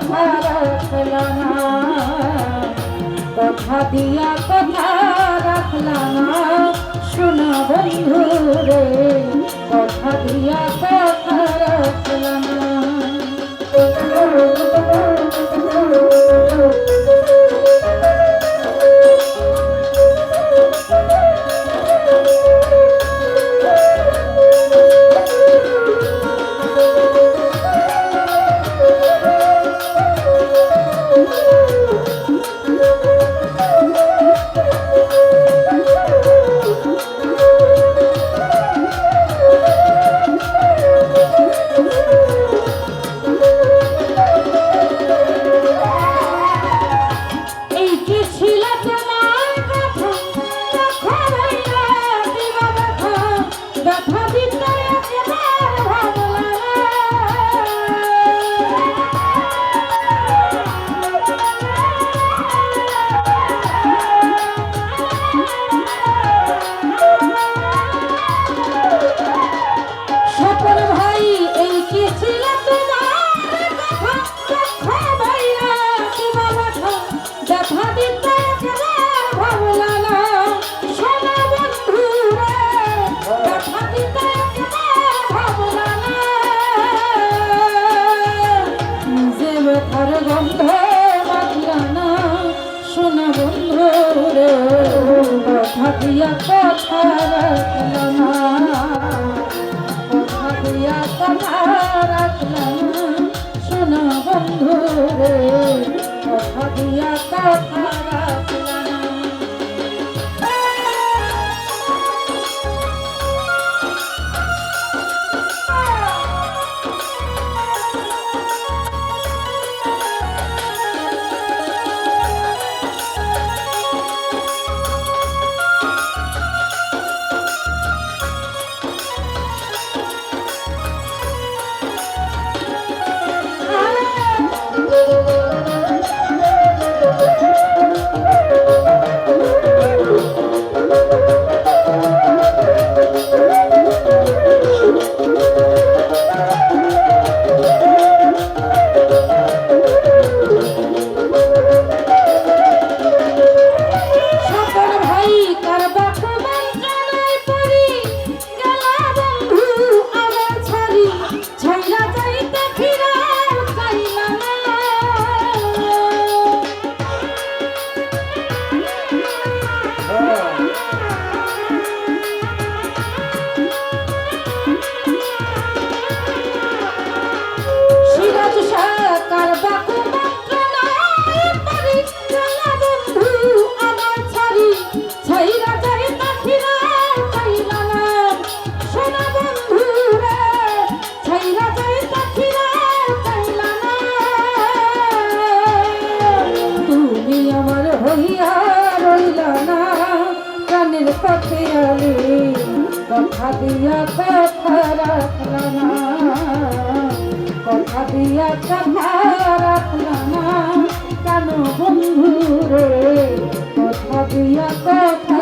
কথা রাখলা না কথা দিয়া কথা রাখলা না। সোনা বন্ধু রে কথা দিয়া কথা ব্যথার গন্ধ বাঁধলা না সোনা বন্ধু রে, কথা দিয়া কথা রাখলা কথা দিয়া কথা রাখলানা সোনা বন্ধু রে, কথা দিয়া কথা রাখলা কথা দিয়া কথা রাখলাম। কথা দিয়া কথা রাখলাম। কেন বন্ধু রে? কথা দিয়া কথা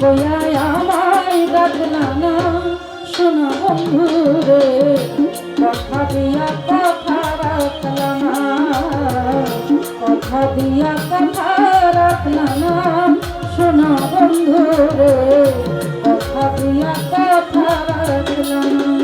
কোয়ায় আমায় ডাকলা না শোনা বন্ধু রে কথা দিয়া কথা রাখলা না কথা দিয়া কথা আর আপনার শোনা বন্ধু রে কথা দিয়া কথা রাখলাম।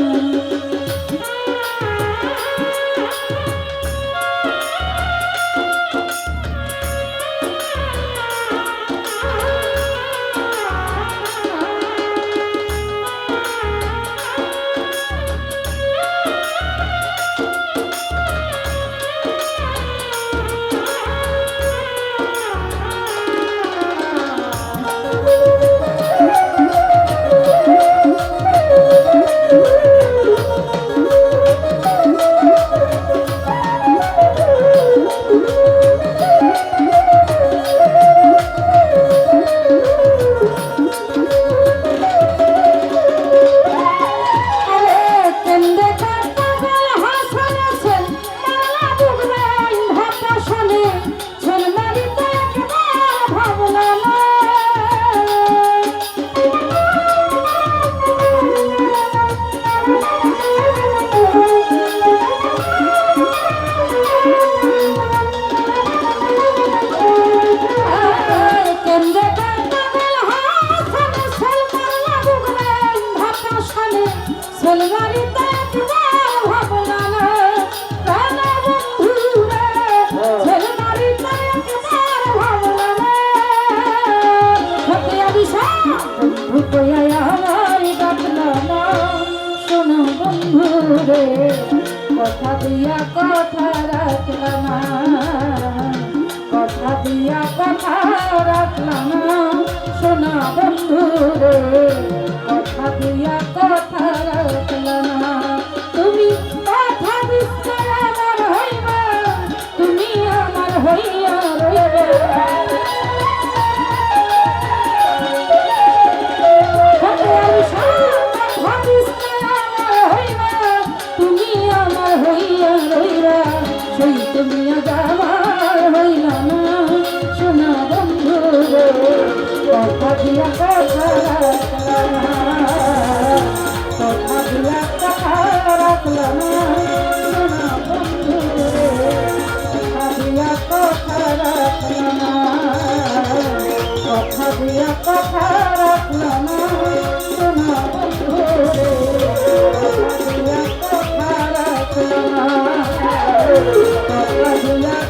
দিয়া কথা রাখলাম কথা দিয়া কথা রাখলাম সোনা বন্ধু কথা দিয়া কথা love.